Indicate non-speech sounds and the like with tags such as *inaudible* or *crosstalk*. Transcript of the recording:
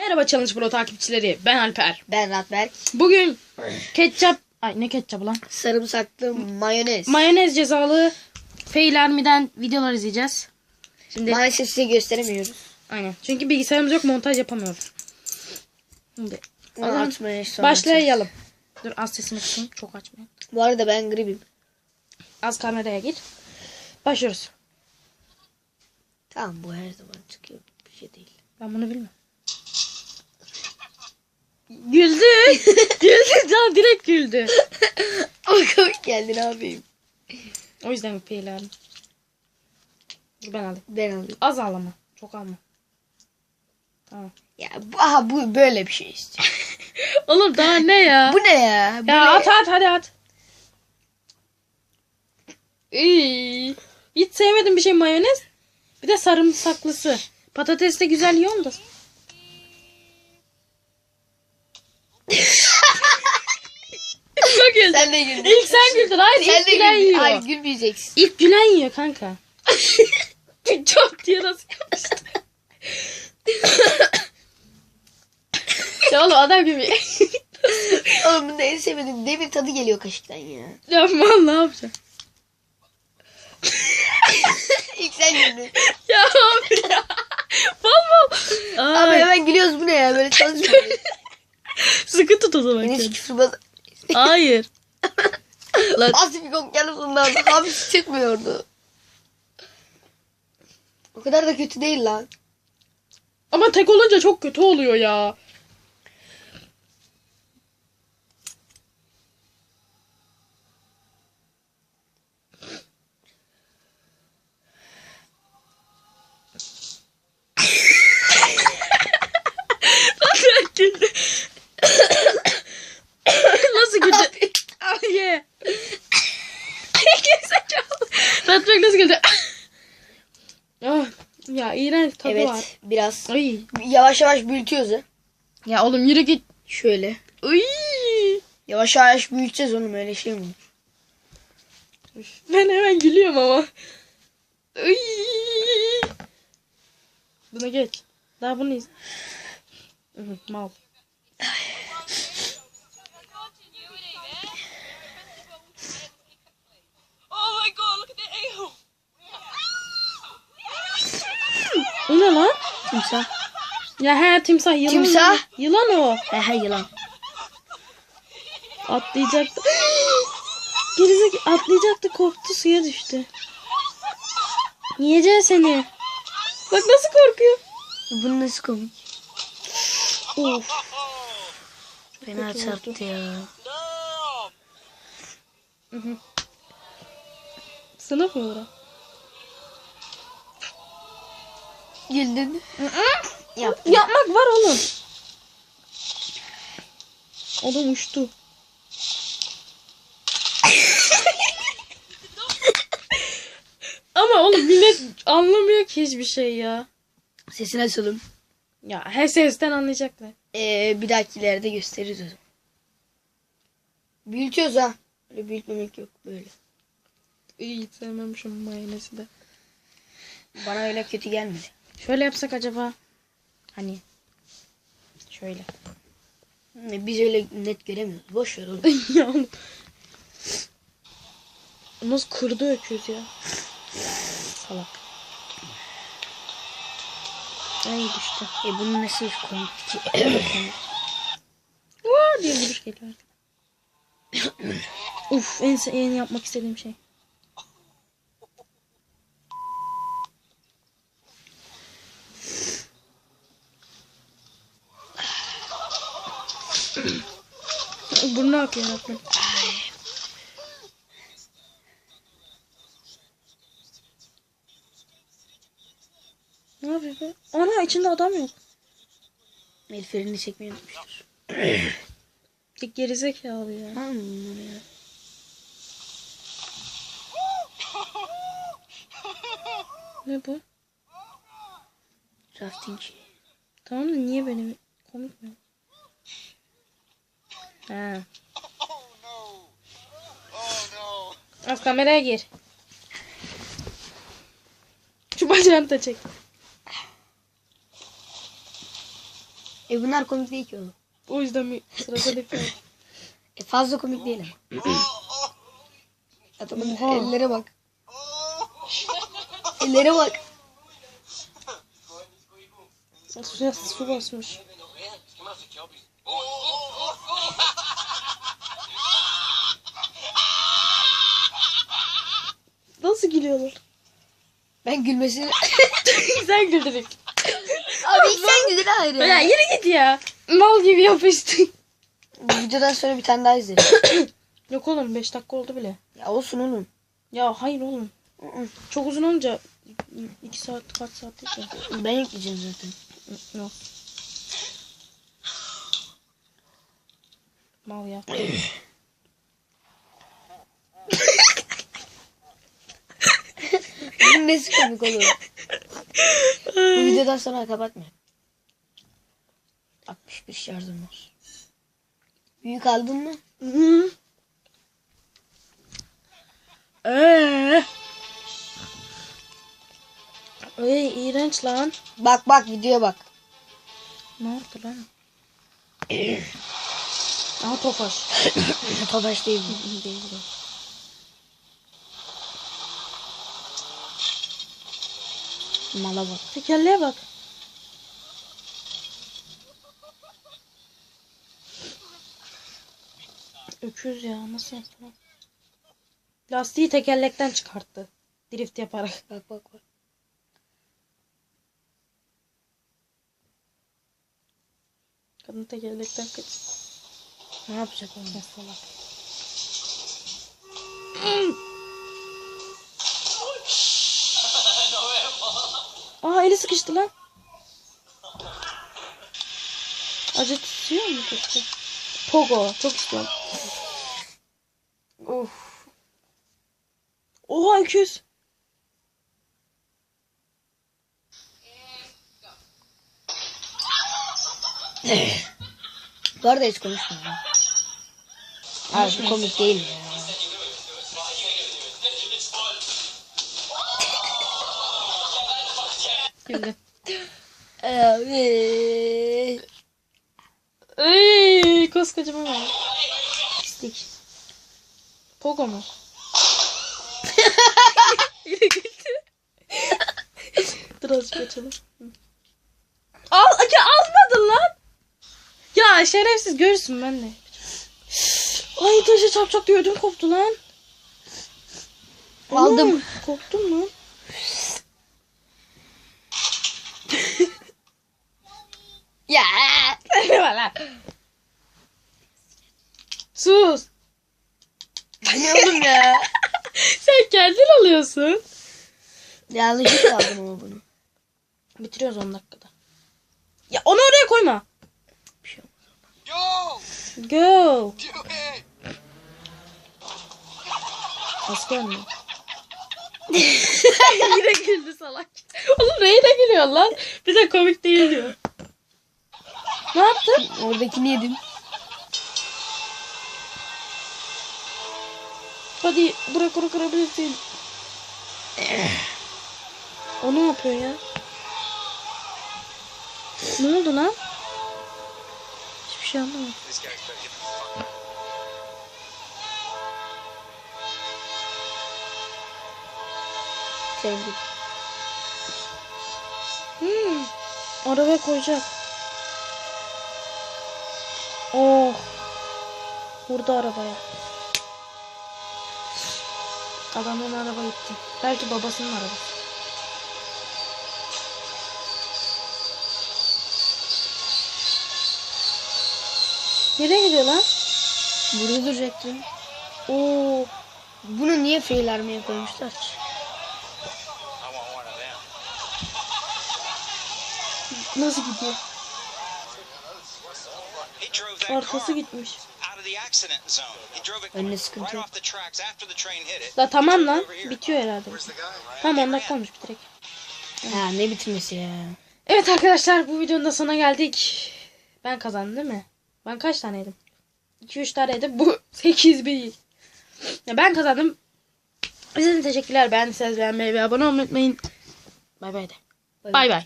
Merhaba Challenge Pro takipçileri. Ben Alper. Ben Ratberk. Bugün ketçap... Ay ne ketçapı lan? Sarımsaklı mayonez. Mayonez cezalı Fail Army'den videolar izleyeceğiz. Şimdi Maalesef size gösteremiyoruz. aynen. Çünkü bilgisayarımız yok montaj yapamıyoruz. Şimdi sonra başlayalım. Dur az sesini kısayım. Çok açmayayım. açarız. Bu arada ben gribim. Az kameraya gir. Başlıyoruz. Tamam bu her zaman çıkıyor. Bir şey değil. Ben bunu bilmem. Güldü. *laughs* güldü. Can direkt güldü. Ama komik geldin abim. O yüzden Fail Army. Dur ben alayım. Ben alayım. Az al ama. Çok alma. Tamam. Ya bu, aha bu böyle bir şey işte. *laughs* Oğlum daha ne ya? bu ne ya? Bu ya ne? at at hadi at. İyi. Hiç sevmedim bir şey mayonez. Bir de sarımsaklısı. Patates de güzel yiyorum da. Çok güldü. Sen de güldün. İlk sen güldün. Hayır Sen ilk de gülen güldün. yiyor. Hayır gülmeyeceksin. İlk gülen yiyor kanka. *laughs* Çok diye nasıl yapmıştı? *laughs* ya oğlum adam gibi. *laughs* Oğlum bunda en sevmediğim demir tadı geliyor kaşıktan ya. Yapma ne yapacağım? İlk sen güldün. Ya abi ya. Baba. Abi Ay, hemen gülüyoruz bu ne ya? Böyle çalışmıyor. *laughs* sıkı tut o zaman. Beni kendini. küfür baz... *laughs* Hayır. *laughs* Lan Pasifik okyanusundan hafif çıkmıyordu. O kadar da kötü değil lan. ama tek olunca çok kötü oluyor ya. Nasıl güldü? Nasıl güldü? Ay ye. Gerizekalı. Ratbek nasıl güldü? Ah, ya iğrenç tadı evet var. biraz. Ay. Yavaş yavaş büyütüyoruz ha. Ya oğlum yürü git. Şöyle. Uy. Yavaş yavaş büyüteceğiz oğlum öyle şey mi? Ben hemen gülüyorum ama. Uy. Buna geç. Daha bunu iz. Mal. O? Timsah. Ya he timsah yılan. Timsah? Yılan o. He he yılan. Atlayacaktı. *gasps* Gerizek atlayacaktı korktu suya düştü. Yiyeceğim seni. Bak nasıl korkuyor. Bu nasıl komik? Of. Fena çarptı ya. Sınıf mı bura? Yap. Yapmak var oğlum. Oğlum uçtu. Ama oğlum millet anlamıyor ki hiçbir şey ya. Sesini açalım. Ya her sesten anlayacaklar. Ee, bir dahakilerde gösteririz o zaman. Büyütüyoruz ha. Öyle büyütmemek yok böyle. İyi hiç sevmem şu mayonezi de. Bana öyle kötü gelmedi. Şöyle yapsak acaba? Hani şöyle. Biz öyle net göremiyoruz. Boş ver oğlum. *laughs* ya. Nasıl kırdı öküz ya. Salak. Ay düştü. e bunun nasıl komik ki? *coughs* Vaa diye vuruş geliyor. *coughs* Uf en, en yapmak istediğim şey. Burnu akıyor Rabbim. Ne yapıyor be? Ana içinde adam yok. El freni çekmeyi unutmuştur. Bir gerizekalı ya. Bunları ya? Ne bu? Rafting. Tamam da niye benim komik mi? Ha. Oh no! Oh no! Az kameraya gir. Şu bacağını da çek. E bunlar komik değil ki oğlum. O yüzden bir sırada bekliyorum. E fazla komik değil ama. Adamın Oha. ellere bak. Ellere bak. Suya su basmış. oh, Nasıl gülüyorlar? Ben gülmesini... *laughs* Sen güldürük. Abi ilk sen güldür hayır Ya ya. yürü git ya. Mal gibi yapıştı. Bu videodan sonra bir tane daha izlerim. *coughs* Yok oğlum 5 dakika oldu bile. ya olsun oğlum. Ya hayır oğlum. Çok uzun olunca 2 saat kaç saat değil ki. Ben yükleyeceğim zaten. Yok. Mal ya. *coughs* Nesi komik olur? Bu videodan sonra kapatma. 61 şarjım var. Büyük aldın mı? Hı. Eee. Ey iğrenç lan. Bak bak videoya bak. Ne oldu lan? Aha tofaş. *coughs* Topaş değil. Değil Mala bak. Tekerleğe bak. Öküz ya nasıl yaptı? Lastiği tekerlekten çıkarttı. Drift yaparak. *laughs* Bak bak bak. Kadın tekerlekten kaç. Ne yapacak? Ne salak. Aa eli sıkıştı lan. Acıtıyor mu peki? Pogo çok istiyorum. Of. Oha 200. Bu arada hiç konuşmuyorum. Abi komik değil ya. Abi. Ey koskocaman var. Pislik. Pogo mu? *laughs* Dur azıcık açalım. Al, ya almadın lan. Ya şerefsiz görürsün ben de. Ay taşı çarpacak diye ödüm koptu lan. Aldım. Oğlum, Koptum lan. *laughs* Ya. Ne var lan? Sus. Ne oğlum ya? *laughs* Sen kendin alıyorsun. Yanlışlıkla aldım ama bunu. Bitiriyoruz 10 dakikada. Ya onu oraya koyma. Bir şey olmaz. Go! Go. Do it! Güldü salak. *laughs* Oğlum neyine gülüyor lan? Bir de komik değil diyor. Ne yaptın? Oradakini yedim. Hadi bırak onu kırabilirsin. o ne yapıyor ya? Ne oldu lan? Hiçbir şey anlamadım. Sevdik. Arabaya koyacak. Oh. Vurdu arabaya. Adamın araba gitti. Belki babasının arabası. Nereye gidiyor lan? Burada duracaktım. Oo. Bunu niye fail koymuşlar Nasıl gidiyor? Arkası gitmiş. Önüne sıkıntı yok. La tamam lan. Bitiyor herhalde. Tamam 10 dakika olmuş bitirek. Ha ne bitirmesi ya. Evet arkadaşlar bu videonun da sonuna geldik. Ben kazandım değil mi? Ben kaç taneydim? 2-3 taneydi. Bu *laughs* 8 bir. Ya ben kazandım. Size de teşekkürler. Beğendiyseniz beğenmeyi ve abone olmayı unutmayın. Bay bay de. Bay Bay bay.